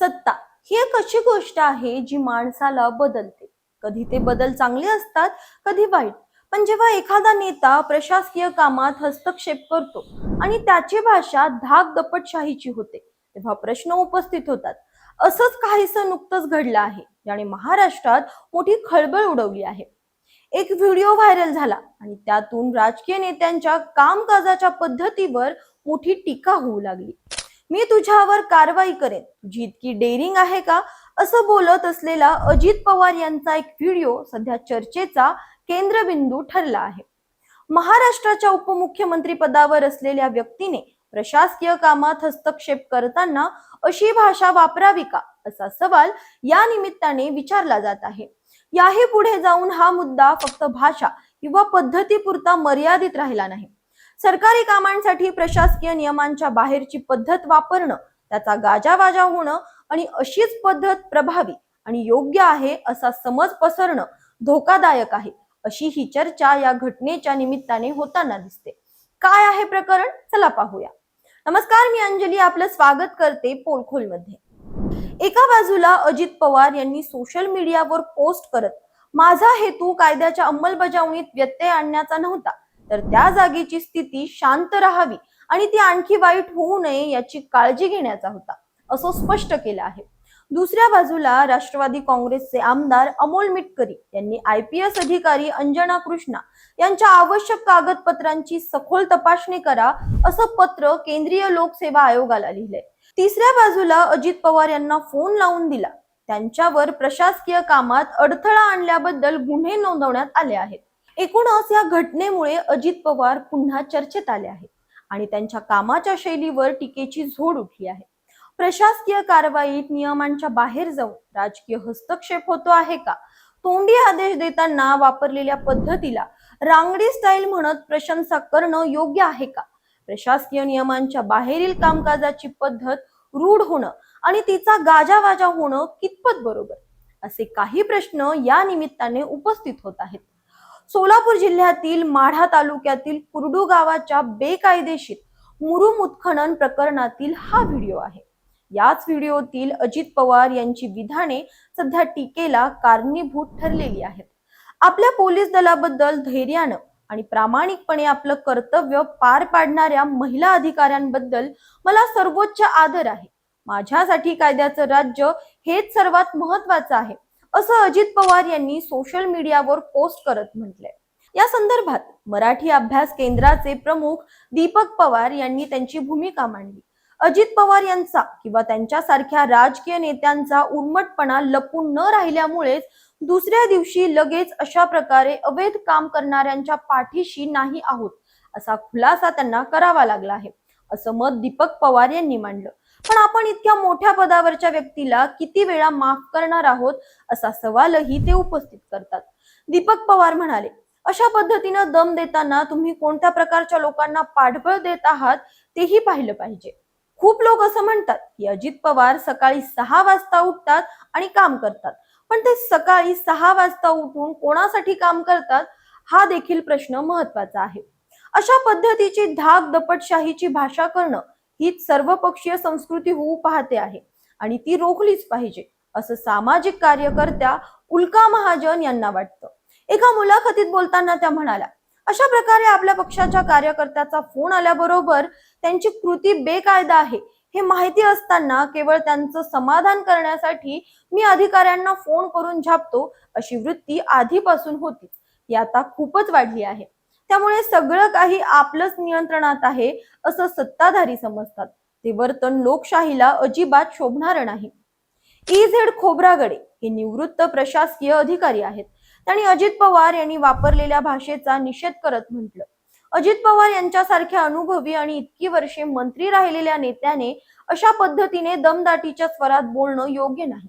सत्ता ही एक अशी गोष्ट आहे जी माणसाला बदलते. कधी ते बदल चांगले असतात कधी वाईट. पण जेव्हा एखादा नेता प्रशासकीय कामात हस्तक्षेप करतो आणि त्याची भाषा धाक दपटशाहीची होते तेव्हा प्रश्न उपस्थित होतात. असंच काहीसं नुकतंच घडलं आहे ज्याने महाराष्ट्रात मोठी खळबळ उडवली आहे. एक व्हिडिओ व्हायरल झाला आणि त्यातून राजकीय नेत्यांच्या कामकाजाच्या पद्धतीवर मोठी टीका होऊ लागली. मी तुझ्यावर कारवाई करेन. तुझी इतकी डेअरिंग आहे का? असं बोलत असलेला अजित पवार यांचा एक व्हिडिओ सध्या चर्चेचा केंद्रबिंदू ठरला आहे. महाराष्ट्राच्या उपमुख्यमंत्री पदावर असलेल्या व्यक्तीने प्रशासकीय कामात हस्तक्षेप करताना अशी भाषा वापरावी का? असा सवाल या निमित्ताने विचारला जात आहे. याही पुढे जाऊन हा मुद्दा फक्त भाषा किंवा पद्धतीपुरता मर्यादित राहिला नाही. सरकारी कामांसाठी प्रशासकीय नियमांच्या बाहेरची पद्धत वापरणं त्याचा गाजावाजा होणं आणि अशीच पद्धत प्रभावी आणि योग्य आहे असा समज पसरणं धोकादायक आहे अशी ही चर्चा या घटनेच्या निमित्ताने होताना दिसते. काय आहे प्रकरण? चला पाहूया. नमस्कार मी अंजली आपलं स्वागत करते पोलखोलमध्ये एका बाजूला अजित पवार यांनी सोशल मीडियावर पोस्ट करत माझा हेतू कायद्याच्या अंमलबजावणीत व्यत्यय आणण्याचा नव्हता तर त्या जागेची स्थिती शांत राहावी आणि ती आणखी वाईट होऊ नये याची काळजी घेण्याचा होता असं स्पष्ट केलं आहे. दुसऱ्या बाजूला राष्ट्रवादी काँग्रेसचे आमदार अमोल मिटकरी यांनी आय पी एस अधिकारी अंजना कृष्णा यांच्या आवश्यक कागदपत्रांची सखोल तपासणी करा असं पत्र केंद्रीय लोकसेवा आयोगाला लिहिलंय. तिसऱ्या बाजूला अजित पवार यांना फोन लावून दिला. त्यांच्यावर प्रशासकीय कामात अडथळा आणल्याबद्दल गुन्हे नोंदवण्यात आले आहेत. एकूणच या घटनेमुळे अजित पवार पुन्हा चर्चेत आले आहेत आणि त्यांच्या कामाच्या शैलीवर टीकेची झोड उठली आहे. प्रशासकीय कारवाईत नियमांच्या बाहेर जाऊन राजकीय हस्तक्षेप होतो आहे का? तोंडी आदेश देताना वापरलेल्या पद्धतीला रांगडी स्टाईल म्हणत प्रशंसा करणं योग्य आहे का? प्रशासकीय नियमांच्या बाहेरील कामकाजाची पद्धत रूढ होणं आणि तिचा गाजावाजा होणं कितपत बरोबर? असे काही प्रश्न या निमित्ताने उपस्थित होत आहेत. सोलापूर जिल्ह्यातील माढा तालुक्यातील कुरडू गावाच्या बेकायदेशीर मुरुम उत्खनन प्रकरणातील हा व्हिडिओ आहे. याच व्हिडिओतील अजित पवार यांची विधाने सध्या टीकेला कारणीभूत ठरलेली आहेत. आपल्या पोलीस दलाबद्दल धैर्यानं आणि प्रामाणिकपणे आपलं कर्तव्य पार पाडणाऱ्या महिला अधिकाऱ्यांबद्दल मला सर्वोच्च आदर आहे. माझ्यासाठी कायद्याचं राज्य हेच सर्वात महत्वाचं आहे. असं अजित पवार यांनी सोशल मीडियावर पोस्ट करत म्हटलंय. या संदर्भात मराठी अभ्यास केंद्राचे प्रमुख दीपक पवार यांनी त्यांची भूमिका मांडली. अजित पवार यांचा किंवा त्यांच्यासारख्या राजकीय नेत्यांचा उर्मटपणा लपून न राहिल्यामुळेच दुसऱ्या दिवशी लगेच अशा प्रकारे अवैध काम करणाऱ्यांच्या पाठीशी नाही आहोत असा खुलासा त्यांना करावा लागला आहे असं मत दीपक पवार यांनी मांडलं. पण आपण इतक्या मोठ्या पदावरच्या व्यक्तीला किती वेळा माफ करणार आहोत असा सवालही ते उपस्थित करतात. दीपक पवार म्हणाले अशा पद्धतीनं दम देताना तुम्ही कोणत्या प्रकारच्या लोकांना पाठबळ देत आहात तेही पाहिलं पाहिजे. खूप लोक असं म्हणतात की अजित पवार सकाळी सहा वाजता उठतात आणि काम करतात. पण ते सकाळी सहा वाजता उठून कोणासाठी काम करतात? हा देखील प्रश्न महत्त्वाचा आहे. अशा पद्धतीची धाक दपटशाहीची भाषा करणं हीच सर्वपक्षीय संस्कृती होऊ पाहते आहे. आणि ती रोखलीच पाहिजे असं सामाजिक कार्यकर्त्या उल्का महाजन यांना वाटतं. एका मुलाखतीत बोलताना त्या म्हणाल्या अशा प्रकारे आपल्या पक्षाच्या कार्यकर्त्याचा फोन आल्याबरोबर त्यांची कृती बेकायदा आहे. हे माहिती असताना केवळ त्यांचं समाधान करण्यासाठी मी अधिकाऱ्यांना फोन करून झापतो अशी वृत्ती आधीपासून होती. ही आता खूपच वाढली आहे. त्यामुळे सगळं काही आपलंच नियंत्रणात आहे असं सत्ताधारी समजतात. ते वर्तन लोकशाहीला अजिबात शोभणार नाही. ई झेड खोब्रागडे हे निवृत्त प्रशासकीय अधिकारी आहेत. त्यांनी अजित पवार यांनी वापरलेल्या भाषेचा निषेध करत म्हटलं. अजित पवार यांच्यासारख्या अनुभवी आणि इतकी वर्षे मंत्री राहिलेल्या नेत्याने अशा पद्धतीने दमदाटीच्या स्वरात बोलणं योग्य नाही.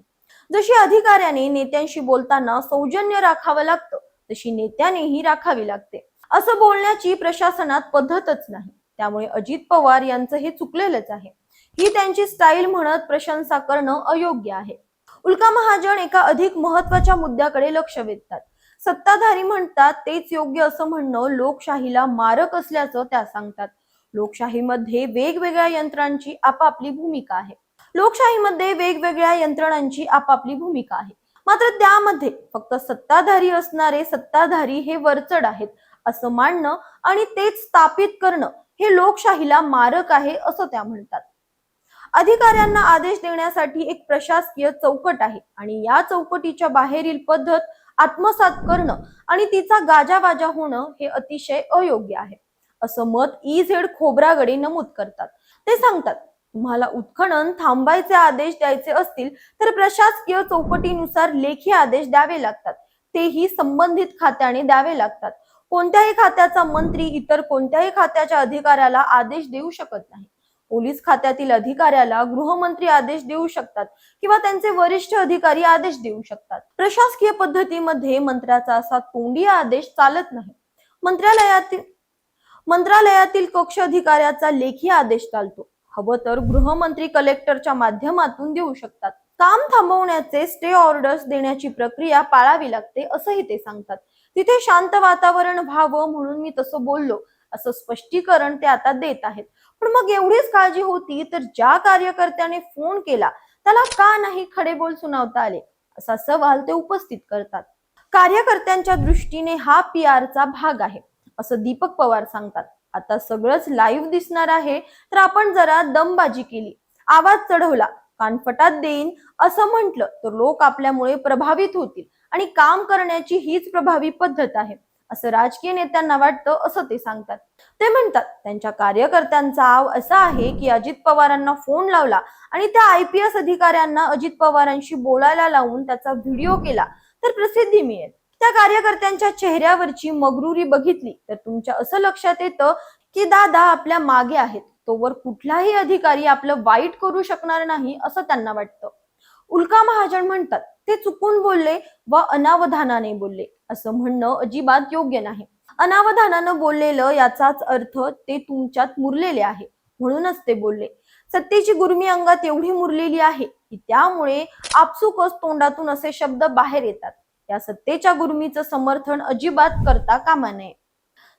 जशी अधिकाऱ्याने नेत्यांशी बोलताना सौजन्य राखावं लागतं तशी नेत्यानेही राखावी लागते. असं बोलण्याची प्रशासनात पद्धतच नाही. त्यामुळे अजित पवार यांचं हे चुकलेलंच आहे. ही त्यांची स्टाईल म्हणत प्रशंसा करणं अयोग्य आहे. उल्का महाजन एका अधिक महत्त्वाच्या मुद्द्याकडे लक्ष वेधतात. सत्ताधारी म्हणतात तेच योग्य असं म्हणणं लोकशाहीला मारक असल्याचं त्या सांगतात. लोकशाहीमध्ये वेगवेगळ्या यंत्रांची आपापली भूमिका आहे. लोकशाहीमध्ये वेगवेगळ्या यंत्रणांची आपापली भूमिका आहे. मात्र त्यामध्ये फक्त सत्ताधारी असणारे सत्ताधारी हे वरचढ आहेत. असं मानणं आणि तेच स्थापित करणं हे लोकशाहीला मारक आहे असं त्या म्हणतात. अधिकाऱ्यांना आदेश देण्यासाठी एक प्रशासकीय चौकट आहे आणि या चौकटीच्या बाहेरील पद्धत आत्मसात करणं आणि तिचा गाजावाजा होणं हे अतिशय अयोग्य आहे. असं मत ई झेड खोब्रागडे नमूद करतात. ते सांगतात तुम्हाला उत्खनन थांबायचे आदेश द्यायचे असतील तर प्रशासकीय चौकटीनुसार लेखी आदेश द्यावे लागतात. तेही संबंधित खात्याने द्यावे लागतात. कोणत्याही खात्याचा मंत्री इतर कोणत्याही खात्याच्या अधिकाऱ्याला आदेश देऊ शकत नाही. पोलीस खात्यातील अधिकाऱ्याला गृहमंत्री आदेश देऊ शकतात किंवा त्यांचे वरिष्ठ अधिकारी आदेश देऊ शकतात. प्रशासकीय पद्धतीमध्ये मंत्र्याचा असा तोंडी आदेश चालत नाही. मंत्रालयातील मंत्रालयातील कक्ष अधिकाऱ्याचा लेखी आदेश चालतो. हवं तर गृहमंत्री कलेक्टरच्या माध्यमातून देऊ शकतात. काम थांबवण्याचे स्टे ऑर्डर्स देण्याची प्रक्रिया पाळावी लागते असंही ते सांगतात. तिथे शांत वातावरण व्हावं म्हणून मी तसं बोललो. असं स्पष्टीकरण ते आता देत आहेत. पण मग एवढीच काळजी होती तर ज्या कार्यकर्त्याने फोन केला त्याला का नाही खडे बोल सुनावता आले? असा सवाल ते उपस्थित करतात. कार्यकर्त्यांच्या दृष्टीने हा पी चा भाग आहे असं दीपक पवार सांगतात. आता सगळंच लाईव्ह दिसणार आहे तर आपण जरा दमबाजी केली. आवाज चढवला कानफटात देईन असं म्हटलं तर लोक आपल्यामुळे प्रभावित होतील. आणि काम करण्याची हीच प्रभावी पद्धत आहे. असं राजकीय नेत्यांना वाटतं असं ते सांगतात. ते म्हणतात त्यांच्या कार्यकर्त्यांचा आव असा आहे की अजित पवारांना फोन लावला आणि त्या आय पी एस अधिकाऱ्यांना अजित पवारांशी बोलायला लावून त्याचा व्हिडिओ केला तर प्रसिद्धी मिळेल. त्या कार्यकर्त्यांच्या चेहऱ्यावरची मगरुरी बघितली तर तुमच्या असं लक्षात येतं की दादा आपल्या मागे आहेत. तोवर कुठलाही अधिकारी आपलं वाईट करू शकणार नाही असं त्यांना वाटतं. उल्का महाजन म्हणतात ते चुकून बोलले व अनावधानाने बोलले. असं म्हणणं अजिबात योग्य नाही. अनावधानानं बोललेलं याचाच अर्थ ते तुमच्यात मुरलेले आहे म्हणूनच ते बोलले. सत्तेची गुर्मी अंगात एवढी मुरलेली आहे की त्यामुळे आपसुकच तोंडातून असे शब्द बाहेर येतात. या सत्तेच्या गुर्मीचं समर्थन अजिबात करता कामा नये.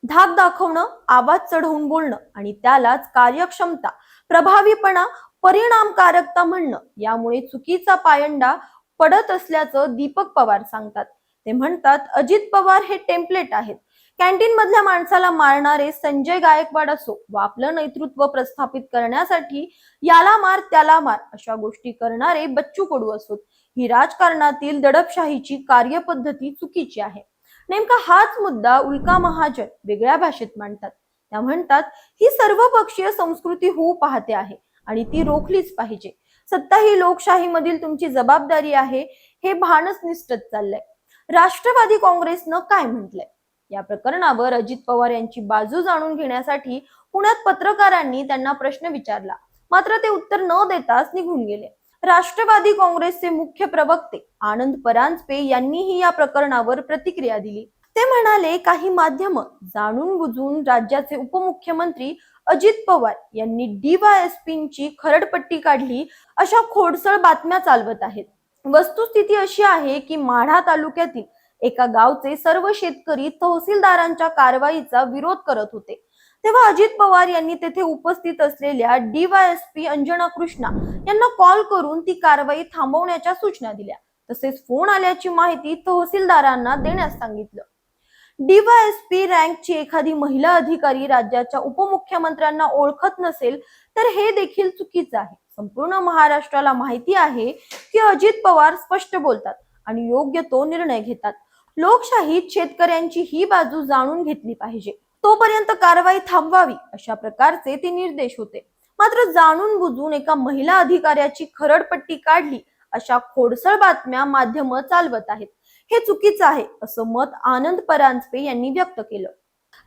धाक दाखवणं आवाज चढवून बोलणं आणि त्यालाच कार्यक्षमता प्रभावीपणा परिणामकारकता म्हणणं. यामुळे चुकीचा पायंडा पडत असल्याचं दीपक पवार सांगतात. ते म्हणतात अजित पवार हे टेम्पलेट आहेत. कॅन्टीन मधल्या माणसाला मारणारे संजय गायकवाड असो व आपलं नेतृत्व प्रस्थापित करण्यासाठी याला मार त्याला मार अशा गोष्टी करणारे बच्चू कडू असोत. ही राजकारणातील दडपशाहीची कार्यपद्धती चुकीची आहे. नेमका हाच मुद्दा उल्का महाजन वेगळ्या भाषेत मांडतात. त्या म्हणतात ही सर्वपक्षीय संस्कृती होऊ पाहते आहे. आणि ती रोखलीच पाहिजे. सत्ता ही लोकशाहीमधील तुमची जबाबदारी आहे हे भानच निष्ठत चाललंय. राष्ट्रवादी काँग्रेसनं काय म्हटलंय? या प्रकरणावर अजित पवार यांची बाजू जाणून घेण्यासाठी पुण्यात पत्रकारांनी त्यांना प्रश्न विचारला. मात्र ते उत्तर न देताच निघून गेले. राष्ट्रवादी काँग्रेसचे मुख्य प्रवक्ते आनंद परांजपे यांनीही या प्रकरणावर प्रतिक्रिया दिली. ते म्हणाले काही माध्यम जाणून बुजून राज्याचे उपमुख्यमंत्री अजित पवार यांनी डीवायएसपींची खरडपट्टी काढली अशा खोडसळ बातम्या चालवत आहेत. वस्तुस्थिती अशी आहे की माढा तालुक्यातील एका गावचे सर्व शेतकरी तहसीलदारांच्या कारवाईचा विरोध करत होते. तेव्हा अजित पवार यांनी तेथे उपस्थित असलेल्या डीवायएसपी अंजना कृष्णा यांना कॉल करून ती कारवाई थांबवण्याच्या सूचना दिल्या. तसेच फोन आल्याची माहिती तहसीलदारांना देण्यास सांगितलं. डीवायएसपी रँकची एखादी महिला अधिकारी राज्याच्या उपमुख्यमंत्र्यांना ओळखत नसेल तर हे देखील चुकीचं आहे. संपूर्ण महाराष्ट्राला माहिती आहे की अजित पवार स्पष्ट बोलतात आणि योग्य तो निर्णय घेतात. लोकशाहीत शेतकऱ्यांची ही बाजू जाणून घेतली पाहिजे. तोपर्यंत कारवाई थांबवावी अशा प्रकारचे ते निर्देश होते. मात्र जाणून बुजून एका महिला अधिकाऱ्याची खरडपट्टी काढली अशा खोडसळ बातम्या माध्यम चालवत आहेत. हे चुकीचं आहे असं मत आनंद परांजपे यांनी व्यक्त केलं.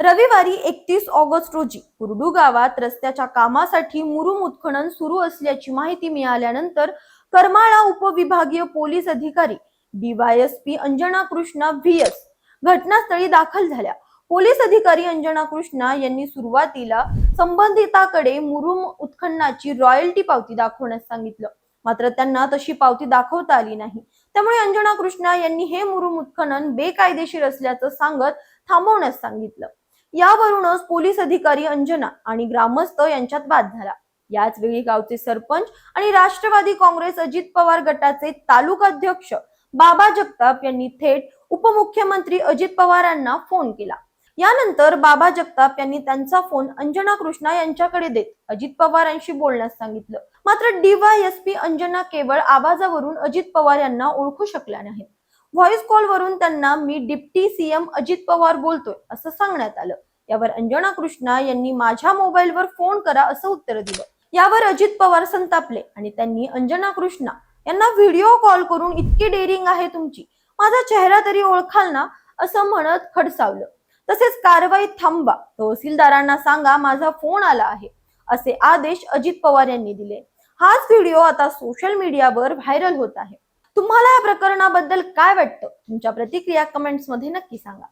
रविवारी एकतीस ऑगस्ट रोजी कुर्डू गावात रस्त्याच्या कामासाठी मुरुम उत्खनन सुरू असल्याची माहिती मिळाल्यानंतर करमाळा उपविभागीय पोलीस अधिकारी DYSP Anjana Krishna V S घटनास्थळी दाखल झाल्या. पोलीस अधिकारी अंजना कृष्णा यांनी सुरुवातीला संबंधिताकडे मुरुम उत्खननाची रॉयल्टी पावती दाखवण्यास सांगितलं. मात्र त्यांना तशी पावती दाखवता आली नाही. त्यामुळे अंजना कृष्णा यांनी हे मुरुम उत्खनन बेकायदेशीर असल्याचं सांगत थांबवण्यास सांगितलं. यावरूनच पोलीस अधिकारी अंजना आणि ग्रामस्थ यांच्यात वाद झाला. याच वेळी गावचे सरपंच आणि राष्ट्रवादी काँग्रेस अजित पवार गटाचे तालुकाध्यक्ष बाबा जगताप यांनी थेट उपमुख्यमंत्री अजित पवारांना फोन केला. यानंतर बाबा जगताप यांनी त्यांचा फोन अंजना कृष्णा यांच्याकडे देत अजित पवार यांशी बोलण्यास सांगितलं. मात्र डीवायएसपी अंजना केवळ आवाजावरून अजित पवार यांना ओळखू शकल्या नाहीत. व्हॉइस कॉल वरून त्यांना मी डिप्टी सीएम अजित पवार बोलतोय असं सांगण्यात आलं. यावर अंजना कृष्णा यांनी माझ्या मोबाईलवर फोन करा असं उत्तर दिलं. यावर अजित पवार संतापले आणि त्यांनी अंजना कृष्णा यांना व्हिडिओ कॉल करून इतकी डेअरिंग आहे तुमची. माझा चेहरा तरी ओळखाल ना? असं म्हणत खडसावलं. तसेच कारवाई थांबा तहसीलदारांना सांगा माझा फोन आला आहे असे आदेश अजित पवार यांनी दिले. हाच व्हिडिओ आता सोशल मीडियावर व्हायरल होत आहे. तुम्हाला या प्रकरणाबद्दल काय वाटतं? तुमच्या प्रतिक्रिया कमेंट्समध्ये नक्की सांगा.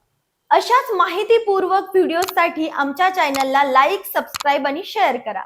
अशाच माहितीपूर्वक व्हिडिओसाठी आमच्या चॅनलला लाईक सबस्क्राईब आणि शेअर करा.